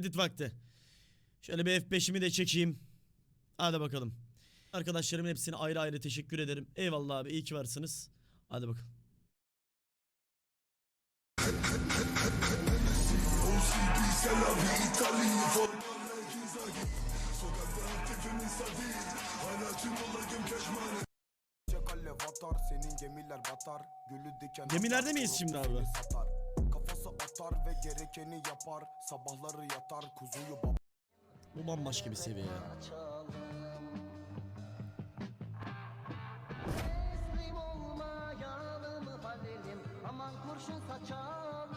edit vakti. Şöyle bir F5'imi de çekeyim. Hadi bakalım. Arkadaşlarımın hepsine ayrı ayrı teşekkür ederim. Eyvallah abi iyi ki varsınız. Hadi bakalım. Gemilerde miyiz şimdi abi? Atar ve gerekeni yapar. Sabahları yatar, kuzuyu bab Bu bambaşka bir seviye Aman kurşun saçalım.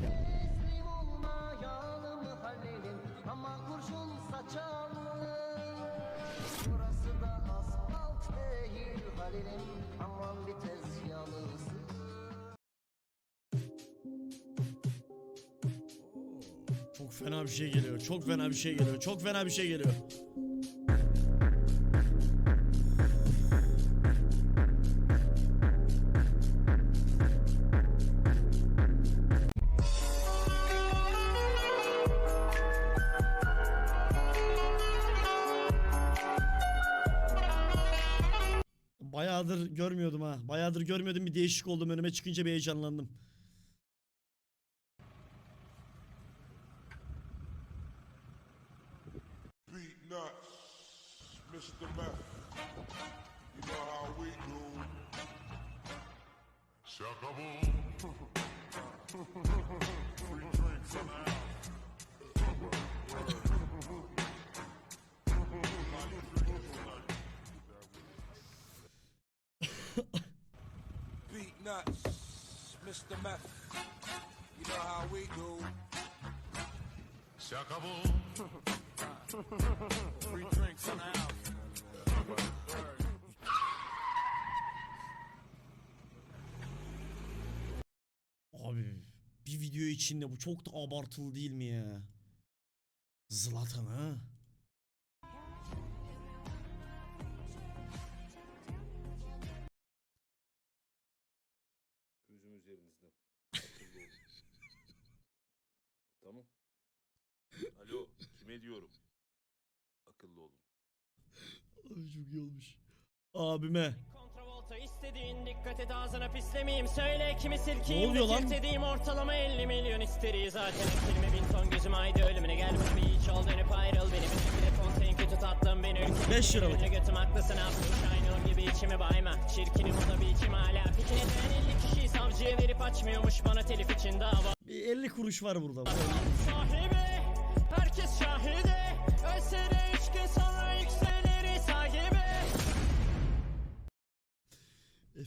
Teslim olmayalım Halil'im Aman kurşun saçalım. Burası da asfalt değil Halil'im fena bir şey geliyor. Çok fena bir şey geliyor. Çok fena bir şey geliyor. Bayağıdır görmüyordum ha. Bayağıdır görmüyordum bir değişik oldum. Önüme çıkınca bir heyecanlandım. Nuts, Mr. Meth. You know how we do. Acabó. Free drinks in the. Beat nuts, Mr. Meth. You know how we do. Acabó. Free drinks in the house. Abi bir video içinde bu çok da abartılı değil mi ya? Zlatan ha? Gözüm üzerinizde. Akıllı olun. tamam. Alo, kime diyorum? Akıllı olun. Abi çok iyi olmuş. Abime. Kontravolta istediğin dikkat et ağzına pislemeyeyim. Söyle kimi silkeyim? Ne oluyor de edeyim Ortalama 50 milyon isteri zaten Kelime bin ton gözüm haydi ölümüne gel bana bir iç ol dönüp ayrıl. Benim bile fonteyn kötü tatlım beni. Ülkemin Beş liralık. ünlü götüm haklısın abdüm Şahinur gibi içimi bayma. Çirkinim o da bir içim hala. Peki neden 50 kişiyi savcıya verip açmıyormuş. Bana telif için dava. Bir 50 kuruş var burada. Sahibi herkes şahide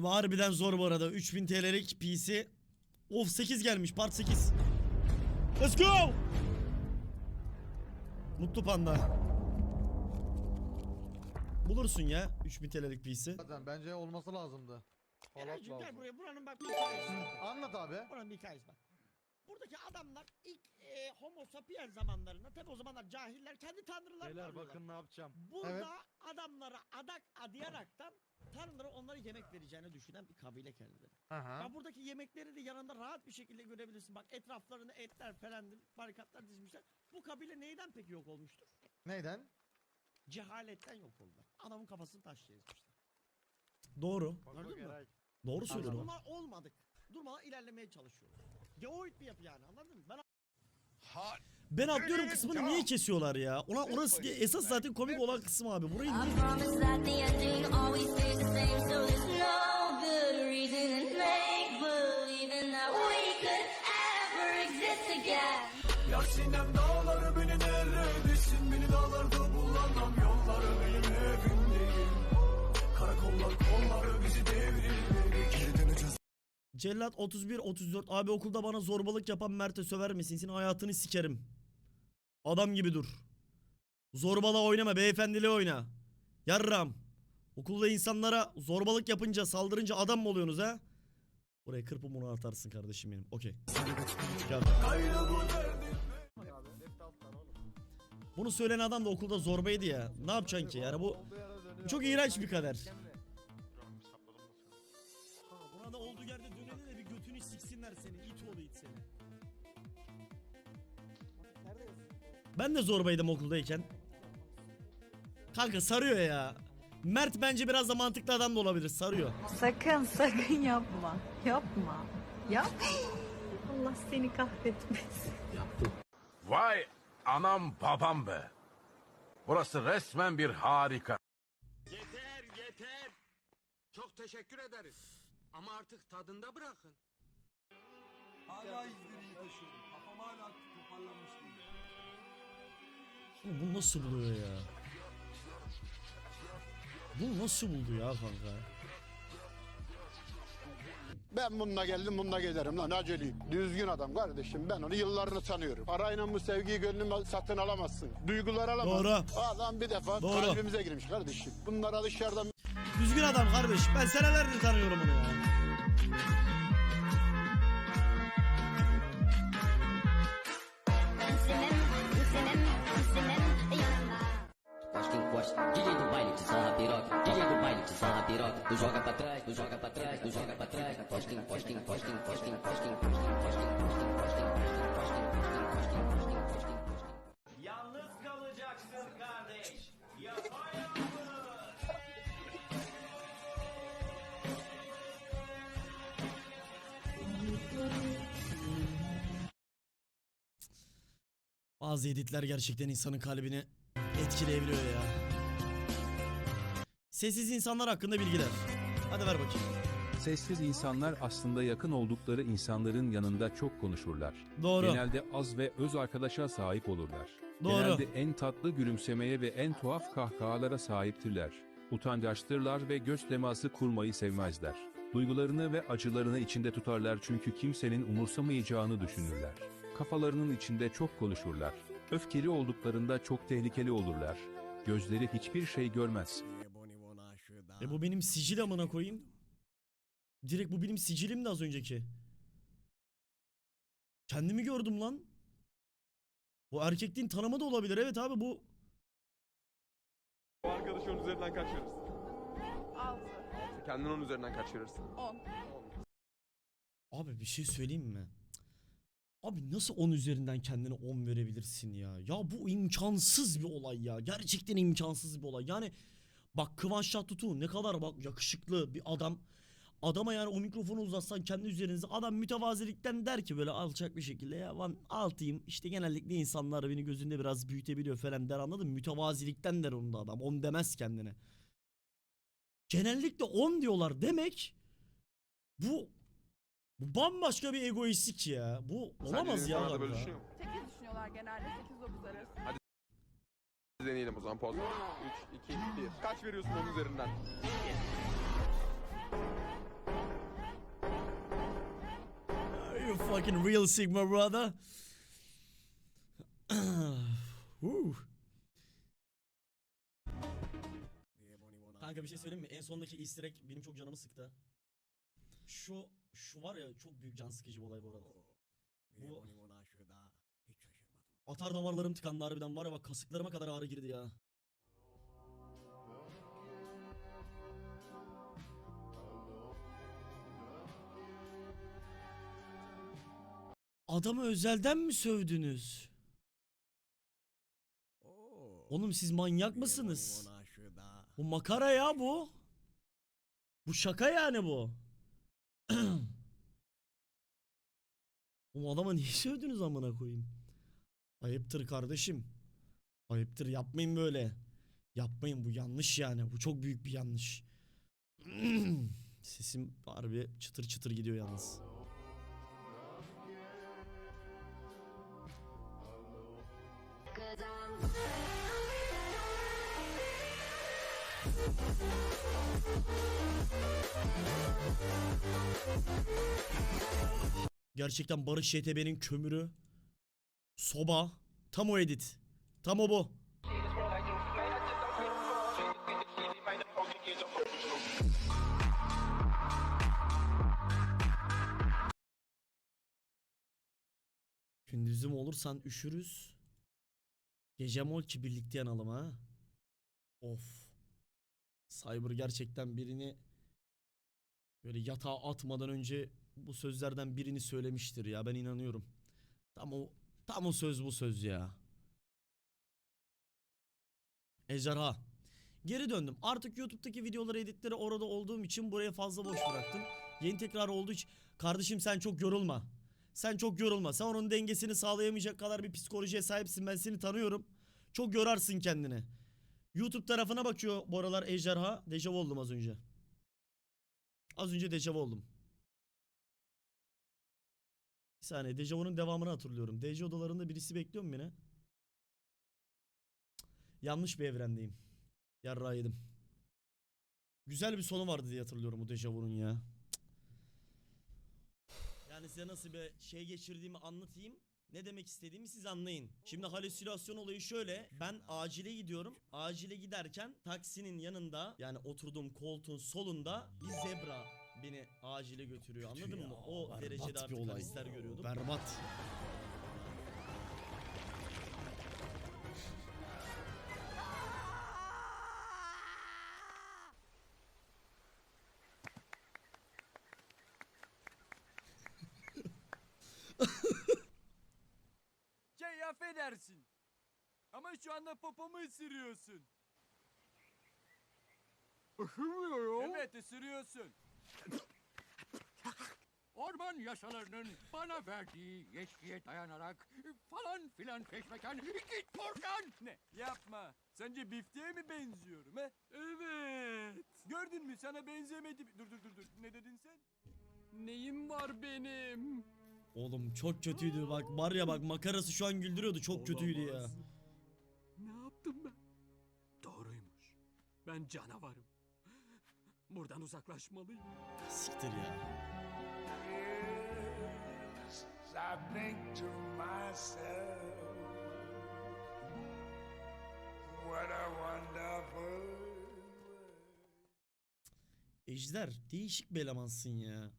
Ama harbiden zor bu arada. 3000 TL'lik PC. Of 8 gelmiş part 8. Let's go. Mutlu panda. Bulursun ya 3000 TL'lik PC. Zaten bence olması lazımdı. Eraycığım gel buraya buranın bak bir hikayesi var. Anlat abi. Buranın bir hikayesi var. Buradaki adamlar ilk e, homo sapien zamanlarında tabi o zamanlar cahiller kendi tanrılarını Beyler arıyorlar. bakın ne yapacağım. Burada Evet. adamlara adak adayaraktan tanrılara onlara yemek vereceğini düşünen bir kabile kendileri. Aha. Ya buradaki yemekleri de yanında rahat bir şekilde görebilirsin. Bak etraflarında etler falan barikatlar dizmişler. Bu kabile neyden peki yok olmuştur? Neyden? Cehaletten yok oldular. Adamın kafasını taşla ezmişler. Doğru. Gördün mü? Doğru söylüyor. Bunlar olmadık. Durmadan ilerlemeye çalışıyoruz. Geoid bir yapı yani anladın mı? Ben Ben atlıyorum kısmını niye kesiyorlar ya? Ona orası esas zaten komik olan kısım abi. Burayı niye? Promise Cellat 31 34 abi okulda bana zorbalık yapan Mert'e söver misin? Senin hayatını sikerim. Adam gibi dur. Zorbala oynama beyefendili oyna. Yarram. Okulda insanlara zorbalık yapınca saldırınca adam mı oluyorsunuz ha? Buraya kırpı bunu atarsın kardeşim benim. Okey. Bunu söyleyen adam da okulda zorbaydı ya. Ne yapacaksın ki? Yani bu çok iğrenç bir kader. Ben de zorbaydım okuldayken. Kanka sarıyor ya. Mert bence biraz da mantıklı adam da olabilir. Sarıyor. Sakın sakın yapma. Yapma. Yap. Allah seni kahretmesin. Vay anam babam be. Burası resmen bir harika. Yeter yeter. Çok teşekkür ederiz. Ama artık tadında bırakın. Hala izleri taşıyorum. Kafam hala toparlanmış değil. Oğlum Bu nasıl buluyor ya? Bu nasıl buldu ya kanka? Ben bununla geldim bununla giderim lan aceleyim. Düzgün adam kardeşim ben onu yıllarını tanıyorum. Parayla bu sevgiyi gönlümü satın alamazsın. Duygular alamazsın. Doğru. Adam bir defa Doğru. kalbimize girmiş kardeşim. Bunlara dışarıdan Düzgün adam kardeş. Ben senelerdir tanıyorum onu ya. Encosta. DJ do baile que sarra piroca. DJ do baile que sarra piroca. Tu joga pra trás, tu joga pra trás, tu joga pra trás. Encosta, encosta, encosta, encosta, encosta, encosta, encosta, encosta, encosta, encosta, encosta, encosta, encosta, encosta, encosta, encosta. Yalnız kalacaksın kardeş. Bazı editler gerçekten insanın kalbini etkileyebiliyor ya. Sessiz insanlar hakkında bilgiler. Hadi ver bakayım. Sessiz insanlar aslında yakın oldukları insanların yanında çok konuşurlar. Doğru. Genelde az ve öz arkadaşa sahip olurlar. Doğru. Genelde en tatlı gülümsemeye ve en tuhaf kahkahalara sahiptirler. Utangaçtırlar ve göz teması kurmayı sevmezler. Duygularını ve acılarını içinde tutarlar çünkü kimsenin umursamayacağını düşünürler. Kafalarının içinde çok konuşurlar. Öfkeli olduklarında çok tehlikeli olurlar. Gözleri hiçbir şey görmez. E bu benim sicil amına koyayım. Direkt bu benim sicilim de az önceki. Kendimi gördüm lan. Bu erkekliğin tanımı da olabilir. Evet abi bu O arkadaşı onun üzerinden kaç verirsin? 6. Kendin onun üzerinden kaç verirsin? Abi bir şey söyleyeyim mi? Abi nasıl 10 üzerinden kendine 10 verebilirsin ya? Ya bu imkansız bir olay ya. Gerçekten imkansız bir olay. Yani bak Kıvanç Tatlıtuğ ne kadar bak yakışıklı bir adam. Adama yani o mikrofonu uzatsan kendi üzerinize adam mütevazilikten der ki böyle alçak bir şekilde ya lan altıyım işte genellikle insanlar beni gözünde biraz büyütebiliyor falan der anladın mı? Mütevazilikten der onu da adam 10 demez kendine. Genellikle 10 diyorlar demek bu bu bambaşka bir egoistlik ya. Bu olamaz ya. insanlar da böyle düşünüyor mu? 8 düşünüyorlar genelde 8-9 arası. Deneyelim o zaman poz. 3, 2, 1. Kaç veriyorsun onun üzerinden? Are you fucking real Sigma brother? Woo. Kanka bir şey söyleyeyim mi? En sondaki easter egg benim çok canımı sıktı. Şu şu var ya çok büyük can sıkıcı bir olay bu arada. Bu atar damarlarım tıkandı harbiden var ya bak kasıklarıma kadar ağrı girdi ya. Adamı özelden mi sövdünüz? Oğlum siz manyak mısınız? Bu makara ya bu. Bu şaka yani bu. O adama niye sövdünüz amına koyayım? Ayıptır kardeşim. Ayıptır yapmayın böyle. Yapmayın bu yanlış yani. Bu çok büyük bir yanlış. Sesim harbi çıtır çıtır gidiyor yalnız. Gerçekten Barış YTB'nin kömürü. Soba. Tam o edit. Tam o bu. Gündüzüm olursan üşürüz. Gecem ol ki birlikte yanalım ha. Of. Cyber gerçekten birini böyle yatağa atmadan önce bu sözlerden birini söylemiştir ya ben inanıyorum. Tam o tam o söz bu söz ya. Ejderha. Geri döndüm. Artık YouTube'daki videoları editleri orada olduğum için buraya fazla boş bıraktım. Yeni tekrar olduğu için kardeşim sen çok yorulma. Sen çok yorulma. Sen onun dengesini sağlayamayacak kadar bir psikolojiye sahipsin. Ben seni tanıyorum. Çok yorarsın kendini. YouTube tarafına bakıyor bu aralar Ejderha. Dejavu oldum az önce. Az önce dejavu oldum. Saniye Dejavu'nun devamını hatırlıyorum. DJ odalarında birisi bekliyor mu beni? Yanlış bir evrendeyim. Yarrağı yedim. Güzel bir sonu vardı diye hatırlıyorum bu Dejavu'nun ya. Yani size nasıl bir şey geçirdiğimi anlatayım. Ne demek istediğimi siz anlayın. Şimdi halüsinasyon olayı şöyle. Ben acile gidiyorum. Acile giderken taksinin yanında yani oturduğum koltuğun solunda bir zebra beni acile götürüyor. Anladın mı? O derecede artık harisler görüyordum. Berbat. Şey affedersin. Ama şu anda popomu ısırıyorsun. Isırmıyorum. Evet ısırıyorsun. Orman yasalarının bana verdiği yetkiye dayanarak falan filan peşmeken git buradan. Ne? Yapma. Sence bifteğe mi benziyorum he? Evet. Gördün mü sana benzemedim. Dur dur dur dur. Ne dedin sen? Neyim var benim? Oğlum çok kötüydü bak var ya bak makarası şu an güldürüyordu çok kötüydü ya. Olamaz. Ne yaptım ben? Doğruymuş. Ben canavarım. Buradan uzaklaşmalıyım. Siktir ya. I think to myself, what a wonderful Ejder değişik bir elemansın ya.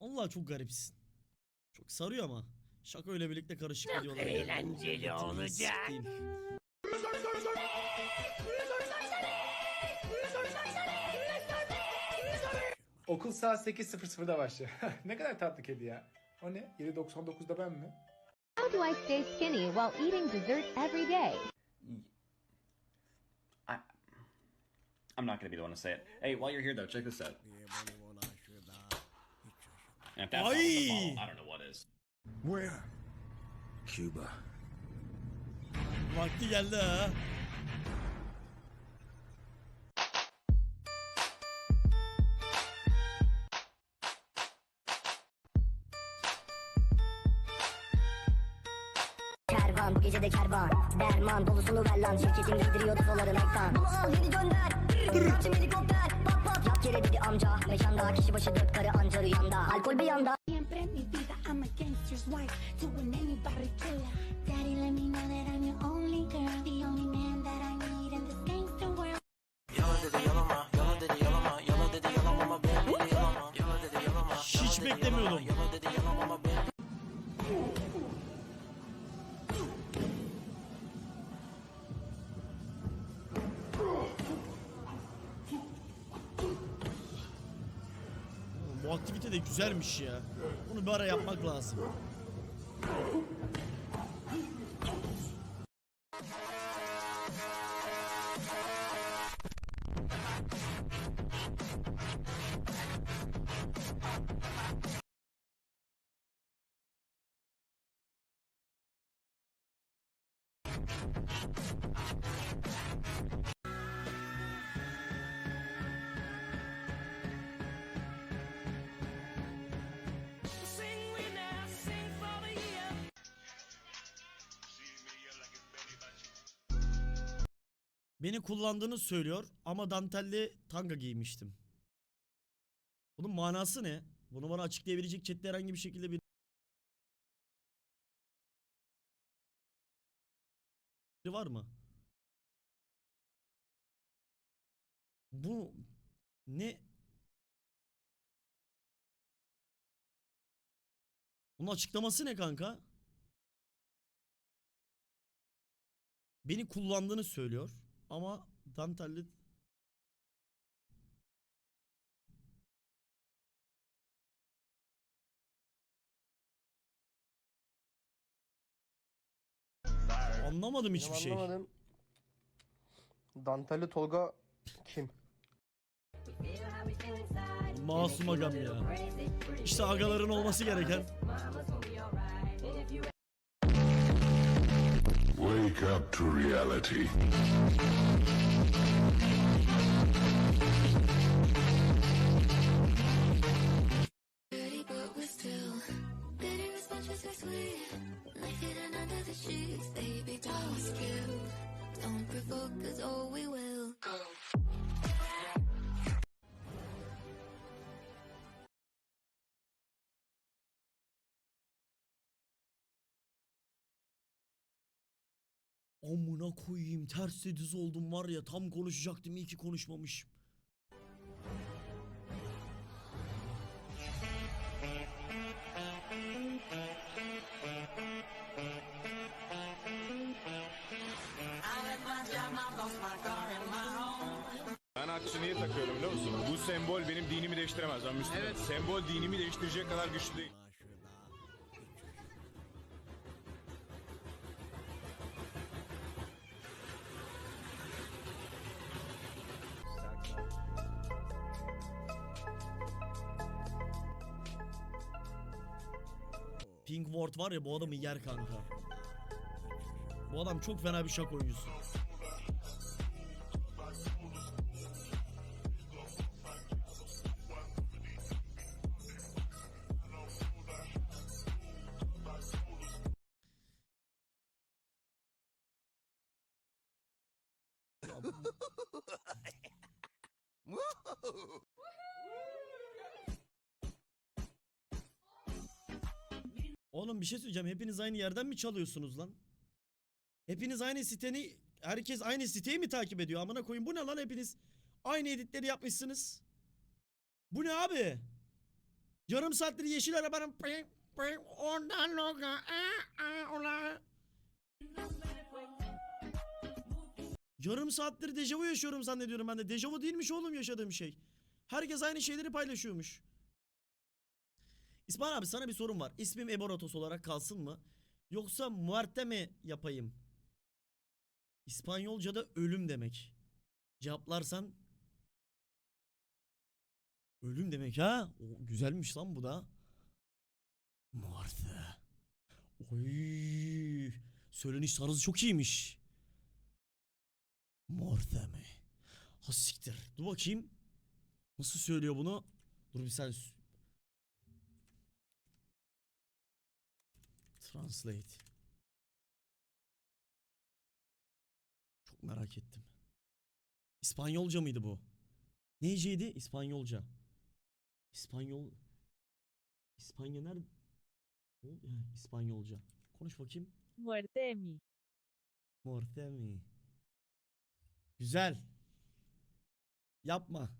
Allah çok garipsin. Çok sarıyor ama. Şaka öyle birlikte karışık videolar. eğlenceli olacak. Okul saat 8.00'da başlıyor. ne kadar tatlı kedi ya. O ne? 7.99'da ben mi? How do I stay skinny while eating dessert every day? I, I'm not gonna be the one to say it. Hey, while you're here though, check this out. And if that's not the ball! I don't know what is. Where? Cuba. Vakti geldi ha. Kervan bu gece de kervan. Derman dolusunu ver lan Şirketim giydiriyor depoları mektan. Bunu al yeni gönder. Kaçım helikopter Pat pat. Yat yere dedi amca Mekanda kişi başı dört karı anca rüyamda Alkol bir yanda. Siempre mi vida I'm a gangster's wife. An anybody killer. Daddy, let me know that I'm your only girl, the only man that I need Bu aktivite de güzelmiş ya. Bunu bir ara yapmak lazım. Kullandığını söylüyor ama dantelli tanga giymiştim. Bunun manası ne? Bunu bana açıklayabilecek chatte herhangi bir şekilde bir var mı? Bu ne? Bunun açıklaması ne kanka? Beni kullandığını söylüyor ama dantelli anlamadım hiçbir şey. Anlamadım. Dantelli Tolga kim? Masum agam ya. İşte agaların olması gereken. Wake up to reality. Amına koyayım ters düz oldum var ya tam konuşacaktım iyi ki konuşmamışım. Ben akçı niye takıyorum biliyor musun? Bu sembol benim dinimi değiştiremez. Ben Müslümanım. Sembol dinimi değiştirecek kadar güçlü değil. Pink Ward var ya bu adamı yer kanka. Bu adam çok fena bir şak oyuncusu. Bir şey söyleyeceğim. Hepiniz aynı yerden mi çalıyorsunuz lan? Hepiniz aynı siteni, herkes aynı siteyi mi takip ediyor? Amına koyayım bu ne lan hepiniz? Aynı editleri yapmışsınız. Bu ne abi? Yarım saattir yeşil arabanın ondan loga. Yarım saattir dejavu yaşıyorum zannediyorum ben de. Dejavu değilmiş oğlum yaşadığım şey. Herkes aynı şeyleri paylaşıyormuş. İsmail abi sana bir sorum var. İsmim Eborotos olarak kalsın mı? Yoksa muerte mi yapayım? İspanyolca'da ölüm demek. Cevaplarsan ölüm demek ha? O, güzelmiş lan bu da. Muerte. Oy. Söyleniş tarzı çok iyiymiş. Muerte mi? Ha siktir. Dur bakayım. Nasıl söylüyor bunu? Dur bir sen Translate. Çok merak ettim. İspanyolca mıydı bu? Neyceydi? İspanyolca. İspanyol... İspanya nerede? İspanyolca. Konuş bakayım. Muerte mi. Morte mi? Güzel. Yapma.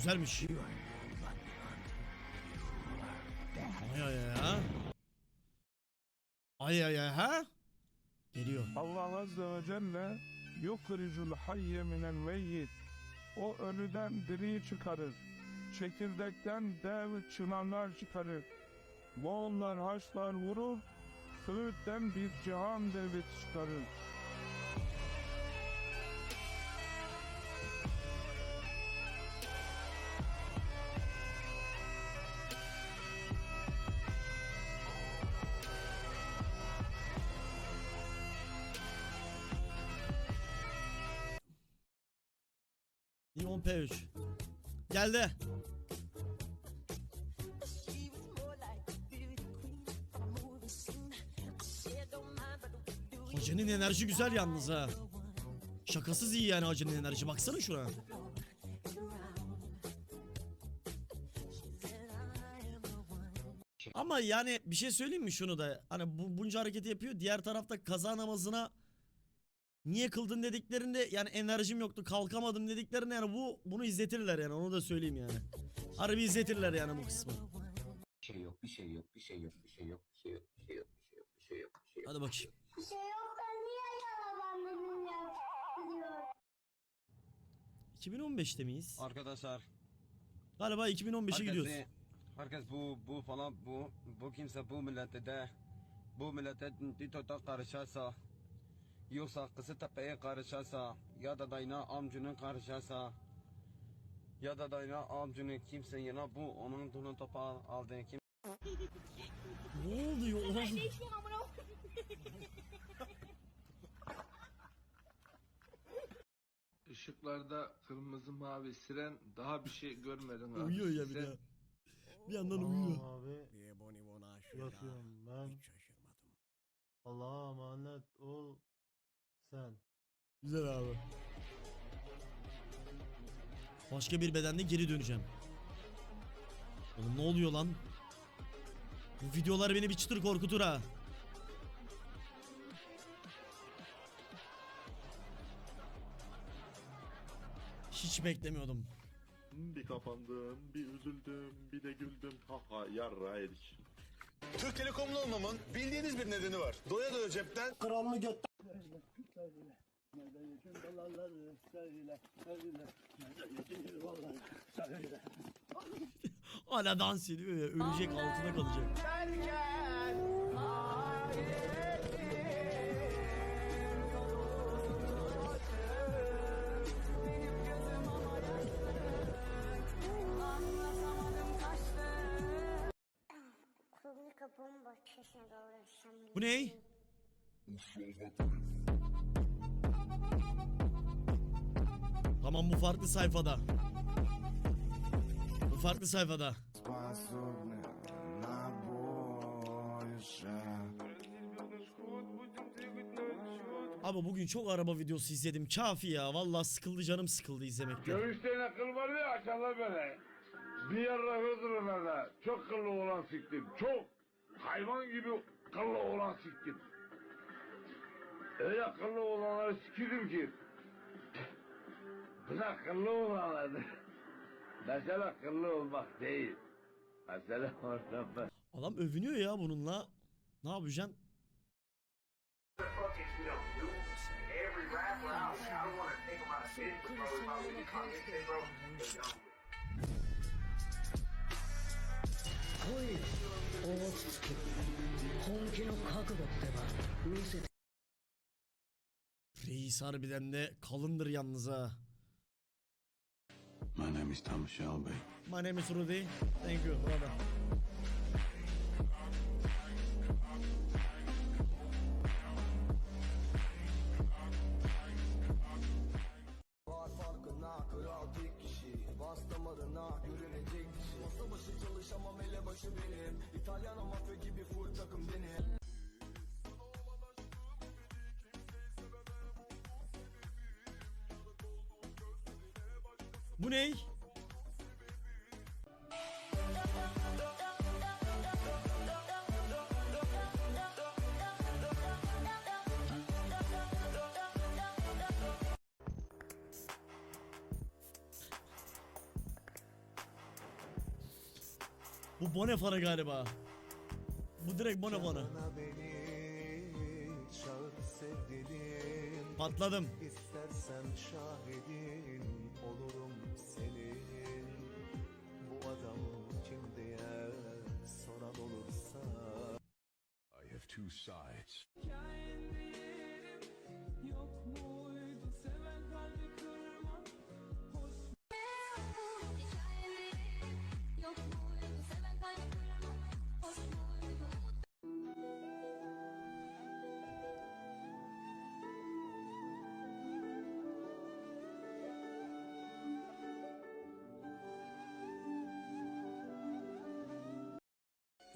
Güzelmiş. Ay ay ay. Ay ay ay ha. Geliyor. Allah Azze ve Celle yukricul hayye minel meyyit. O ölüden diriyi çıkarır. Çekirdekten dev çınarlar çıkarır. Moğollar haçlar vurur. Söğütten bir cihan devleti çıkarır. Phantom P3. Geldi. Hacı'nın enerji güzel yalnız ha. Şakasız iyi yani Hacı'nın enerji. Baksana şuna. Ama yani bir şey söyleyeyim mi şunu da hani bu, bunca hareketi yapıyor diğer tarafta kaza namazına niye kıldın dediklerinde yani enerjim yoktu kalkamadım dediklerinde yani bu bunu izletirler yani onu da söyleyeyim yani. Harbi izletirler yani bu kısmı. Bir şey yok, bir şey yok, bir şey yok, bir şey yok, bir şey yok, bir şey yok, bir şey yok, bir şey yok, bir şey yok. Hadi bakayım. Bir şey yok da niye yaralandın ya? Diyor. 2015'te miyiz? Arkadaşlar Galiba 2015'e gidiyoruz. herkes, herkes bu bu falan bu bu kimse bu millete de bu millete Tito'da karışarsa yoksa Kısıtepe'ye karışarsa ya da dayına amcının karışarsa ya da dayına amcının kimse yana bu onun bunu topa aldığı kim Ne oluyor oğlum? Işıklarda kırmızı mavi siren daha bir şey görmedin abi. Uyuyor ya bir de. Bir yandan uyuyor. Abi yatıyorum ben. Allah'a emanet ol sen. Güzel abi. Başka bir bedende geri döneceğim. Oğlum ne oluyor lan? Bu videolar beni bir çıtır korkutur ha. Hiç beklemiyordum. Bir kapandım, bir üzüldüm, bir de güldüm. Ha ha yarra. Türk Telekom'lu olmamın bildiğiniz bir nedeni var. Doya doya cepten Kralını söyle, söyle. Nerede yetim balaları söyle, söyle. Nerede yetim balaları söyle. Hala dans ediyor ya. Ölecek altına kalacak. Bu ne? Tamam bu farklı sayfada. Bu farklı sayfada. Abi bugün çok araba videosu izledim. Kafi ya. Vallahi sıkıldı canım sıkıldı izlemekten. Göğüslerine kıl var ya açarlar beni. Bir hızlı bana. Çok kıllı olan siktim. Çok. Hayvan gibi kıllı olan siktim. Öyle akıllı olanları sikiyordum ki. Bu da akıllı olanlardır. Mesele akıllı olmak değil. Mesele orada. Adam övünüyor ya bununla. Ne yapacaksın? Oy, Reis harbiden de kalındır yalnız ha. My name is Thomas Shelby. My name is Rudy. Thank you brother. Masa başı çalışamam ele başı benim İtalyan ama gibi full takım benim Bu ney? Bu Bonefara galiba. Bu direkt Bonefara. Patladım. İstersen şahidin two sides.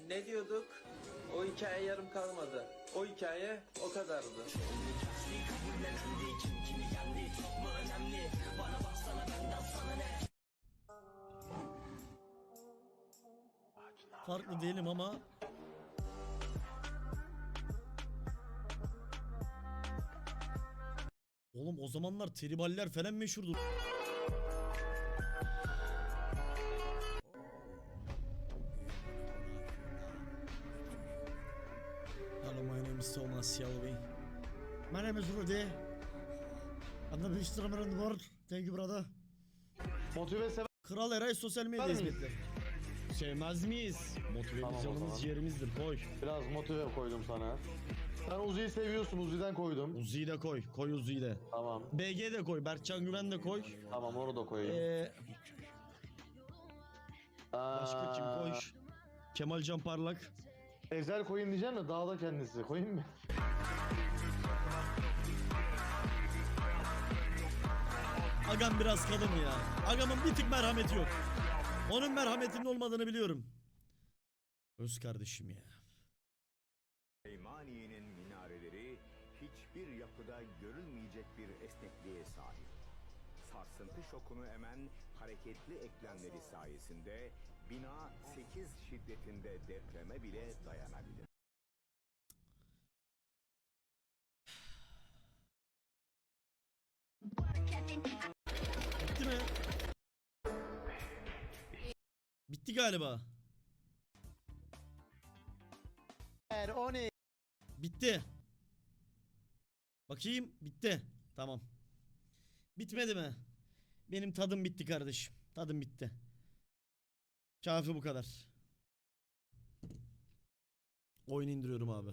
Ne diyorduk? O hikaye yarım kalmadı. O hikaye o kadardı. Farklı değilim ama Oğlum o zamanlar triballer falan meşhurdu. Shelby. My name is Rudy. I'm the best drummer in the world. Thank you brother. Motive sever Kral Eray sosyal medya miyiz? hizmetleri. Sevmez miyiz? Motivemiz Tamam o canımız zaman. ciğerimizdir koy. Biraz motive koydum sana. Sen Uzi'yi seviyorsun. Uzi'den koydum. Uzi'yi de koy. Koy Uzi'yi de. Tamam. BG de koy. Berkcan Güven de koy. Tamam onu da koyayım. Ee, başka kim koy? Kemal Can Parlak. Ezel koyayım diyeceğim de dağda kendisi. Koyayım mı? Agam biraz kadın ya. Agamın bir tık merhameti yok. Onun merhametinin olmadığını biliyorum. Öz kardeşim ya. Süleymaniye'nin minareleri hiçbir yapıda görülmeyecek bir esnekliğe sahip. Sarsıntı şokunu emen hareketli eklemleri sayesinde bina 8 şiddetinde depreme bile dayanabilir. Bitti mi? Bitti galiba. O ne? Bitti. Bakayım bitti. Tamam. Bitmedi mi? Benim tadım bitti kardeşim. Tadım bitti. Kafi bu kadar. Oyun indiriyorum abi.